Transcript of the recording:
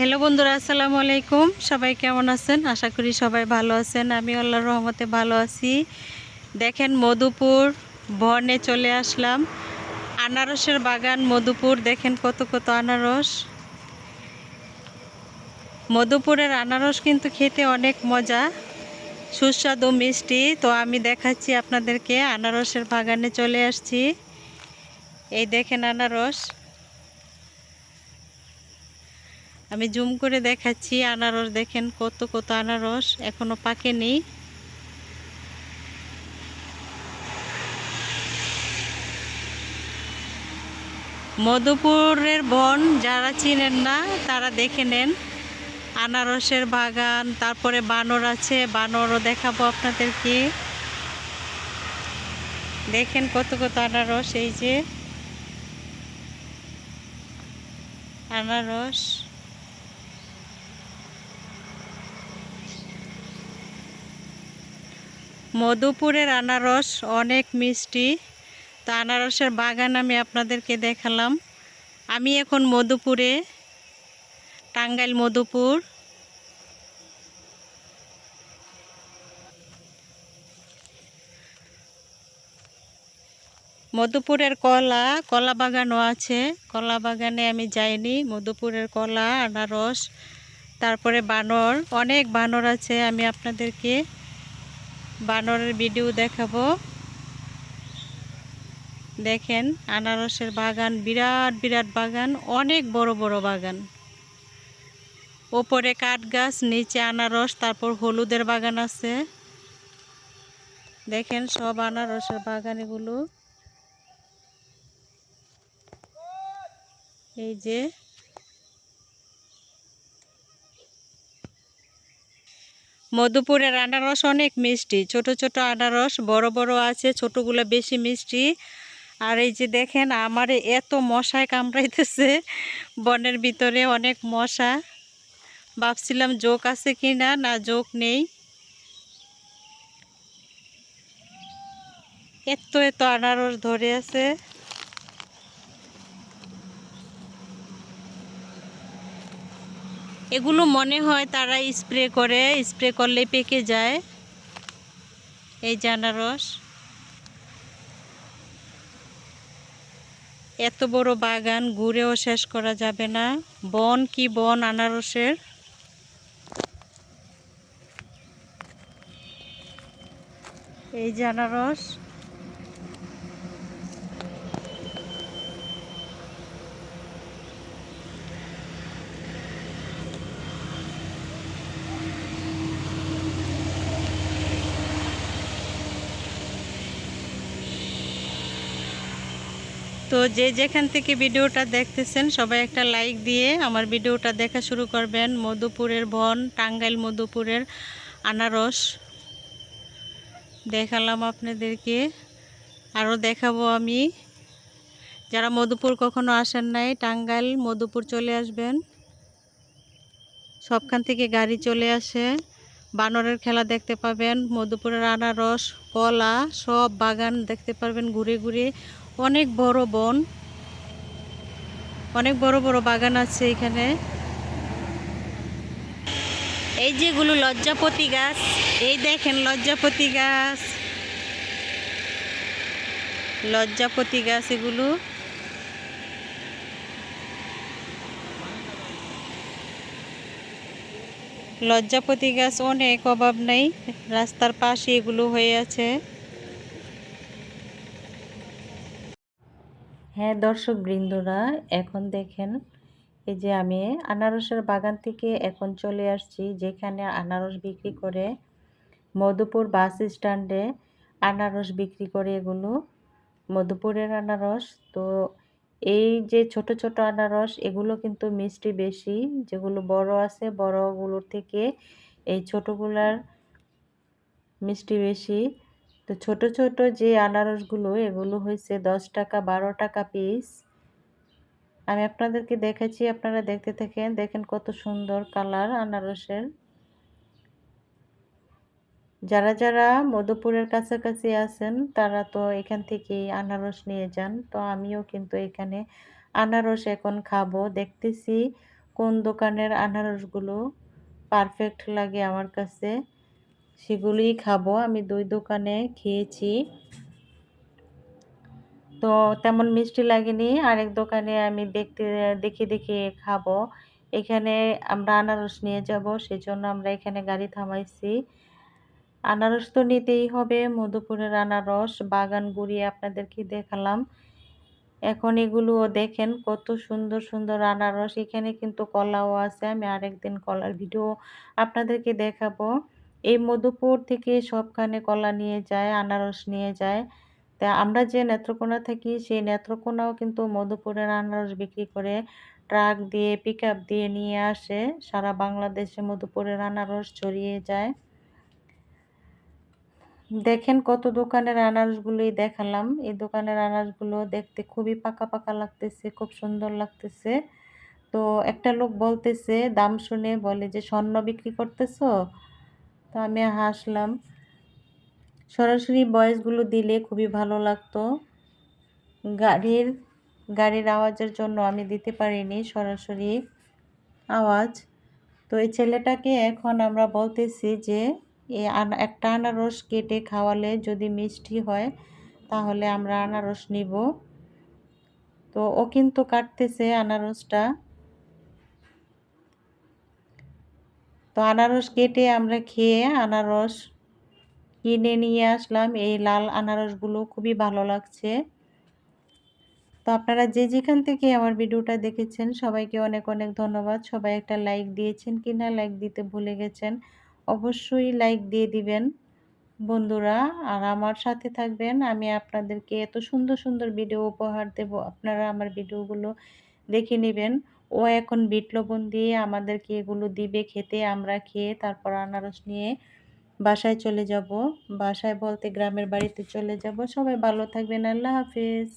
Hello বন্ধুরা, আসসালামু আলাইকুম। সবাই কেমন আছেন? আশা করি সবাই ভালো আছেন। আমি আল্লাহর রহমতে ভালো আছি। দেখেন মধুপুর, বনে চলে আসলাম। আনারসের বাগান মধুপুর, দেখেন কত কত আনারস। মধুপুরের আনারস কিন্তু খেতে অনেক মজা, সুস্বাদু, মিষ্টি। তো আমি দেখাচ্ছি আপনাদেরকে, আনারসের বাগানে চলে আসছি। এই দেখেন আনারস। আমি জুম করে দেখাচ্ছি আনারস, দেখেন কত কত আনারস এখনও পাকেনি। মধুপুরের বন, যারা চিনেন না, তারা দেখে নেন আনারসের বাগান, তারপরে বানর আছে, বানরও দেখাবো আপনাদেরকে। দেখেন কত কত আনারস, এই যে আনারস। মধুপুরের আনারস অনেক মিষ্টি। তো আনারসের বাগান আমি আপনাদেরকে দেখালাম। আমি এখন মধুপুরে, টাঙ্গাইল মধুপুর। মধুপুরের কলা কলা বাগানও আছে। কলা বাগানে আমি যাইনি। মধুপুরের কলা, আনারস, তারপরে বানর, অনেক বানর আছে আমি আপনাদেরকে বানরের ভিডিও দেখাবো। দেখেন, আনারসের বাগান, বিরাট বিরাট বাগান, অনেক বড় বড় বাগান। ওপরে কাঠ গাছ, নিচে আনারস, তারপর হলুদের বাগান আছে। দেখেন সব আনারসের বাগান এগুলো। এই যে মধুপুরের আনারস অনেক মিষ্টি। ছোট ছোট আনারস বড় বড় আছে, ছোটগুলো বেশি মিষ্টি। আর এই যে দেখেন, আমার এত মশায় কামড়াইতেছে, বনের ভিতরে অনেক মশা। ভাবছিলাম জোক আছে কি না না জোক নেই। এত এত আনারস ধরে আছে। এগুলো মনে হয় তারা স্প্রে করে, স্প্রে করলে পেকে যায়। এই যে আনারস এত বড় বাগান, ঘুরেও শেষ করা যাবে না। বন কি বন আনারসের? এই যে তো যে যেখান থেকে ভিডিওটা দেখতেছেন, সবাই একটা লাইক দিয়ে আমার ভিডিওটা দেখা শুরু করবেন। মধুপুরের বন, টাঙ্গাইল মধুপুরের আনারস। দেখালাম আপনাদেরকে। আরও দেখাবো আমি। যারা মধুপুর কখনো আসেন নাই, টাঙ্গাইল, মধুপুর চলে আসবেন। সবখান থেকে গাড়ি চলে আসে। বানরের খেলা দেখতে পাবেন, মধুপুরের আনারস, কলা, সব বাগান দেখতে পারবেন ঘুরে ঘুরে। অনেক বড় বন। অনেক বড় বড় বাগান আছে এখানে। এই যেগুলো লজ্জাপতি গাছ। এই দেখেন লজ্জাপতি গাছ। লজ্জাপতি গাছ এগুলো। লজ্জাপতি গাছ অনেক, অভাব নেই। রাস্তার পাশে এগুলো হয়ে আছে। হ্যাঁ দর্শক বৃন্দরা, এখন দেখেন এই যে আমি আনারসের বাগান থেকে এখন চলে আসছি, যেখানে আনারস বিক্রি করে মধুপুর বাস স্ট্যান্ডে আনারস বিক্রি করে এগুলো, মধুপুরের আনারস। তো এই যে ছোট ছোট আনারস, এগুলো কিন্তু মিষ্টি বেশি, যেগুলো বড় আছে, বড়গুলোর থেকে এই ছোটগুলার মিষ্টি বেশি। তো ছোট ছোট যে আনারসগুলো, এগুলো হয়েছে দশ টাকা, বারো টাকা পিস আমি আপনাদেরকে দেখেছি আপনারা দেখতে থাকেন, দেখেন কত সুন্দর কালার আনারসের। যারা যারা মধুপুরের কাছাকাছি আছেন, তারা তো এখান থেকেই আনারস নিয়ে যান। তো আমিও কিন্তু এখানে আনারস এখন খাব। দেখতেছি কোন দোকানের আনারসগুলো। পারফেক্ট লাগে আমার কাছে। সেগুলিই খাব। আমি দুই দোকানে খেয়েছি। তো তেমন মিষ্টি লাগেনি। আরেক দোকানে আমি দেখতে, দেখে দেখে খাব। এখানে আমরা আনারস নিয়ে যাব, সেজন্য আমরা এখানে গাড়ি থামাইছি। আনারস তো নিতেই হবে, মধুপুরের আনারস, বাগান ঘুরিয়ে আপনাদেরকে দেখালাম। এখন এগুলোও দেখেন কত সুন্দর সুন্দর আনারস। এখানে কিন্তু কলাও আছে, আমি আরেকদিন কলার ভিডিও আপনাদেরকে দেখাবো। এই মধুপুর থেকে সবখানে কলা নিয়ে যায়, আনারস নিয়ে যায়। তা আমরা যে নেত্রকোনা থাকি, সেই নেত্রকোনাও কিন্তু মধুপুরের আনারস বিক্রি করে ট্রাক দিয়ে পিক দিয়ে নিয়ে আসে। সারা বাংলাদেশে মধুপুরের আনারস ছড়িয়ে যায়। দেখেন কত দোকানের আনারসগুলোই দেখালাম। এই দোকানের আনারসগুলো দেখতে খুবই পাকা পাকা লাগতেছে, খুব সুন্দর লাগতেছে। তো একটা লোক বলতেছে, দাম শুনে বলে যে, স্বর্ণ বিক্রি করতেছো? তো আমি হাসলাম। সরাসরি বয়েসগুলো দিলে খুবই ভালো লাগতো। গাড়ির গাড়ির আওয়াজের জন্য আমি দিতে পারিনি সরাসরি আওয়াজ। তো এই ছেলেটাকে এখন আমরা বলতেছি যে, এ একটা আনারস কেটে খাওয়ালে যদি মিষ্টি হয়, তাহলে আমরা আনারস নিব। তো ও কিন্তু কাটতেছে আনারসটা। তো আনারস কেটে আমরা খেয়ে আনারস কিনে নিয়ে আসলাম। এই লাল আনারসগুলো খুবই ভালো লাগছে। তো আপনারা যে যেখান থেকে আমার ভিডিওটা দেখেছেন, সবাইকে অনেক অনেক ধন্যবাদ। সবাই একটা লাইক দিয়েছেন কি না লাইক দিতে ভুলে গেছেন, অবশ্যই লাইক দিয়ে দিবেন বন্ধুরা। আর আমার সাথে থাকবেন, আমি আপনাদেরকে এত সুন্দর সুন্দর ভিডিও উপহার দেব। আপনারা আমার ভিডিওগুলো দেখে নেবেন। ও এখন বিট লবণ দিয়ে আমাদেরকে এগুলো দিবে খেতে, আমরা খেয়ে তারপর আনারস নিয়ে বাসায় চলে যাব। বাসায় বলতে গ্রামের বাড়িতে চলে যাব। সবাই ভালো থাকবেন। আল্লাহ হাফিজ।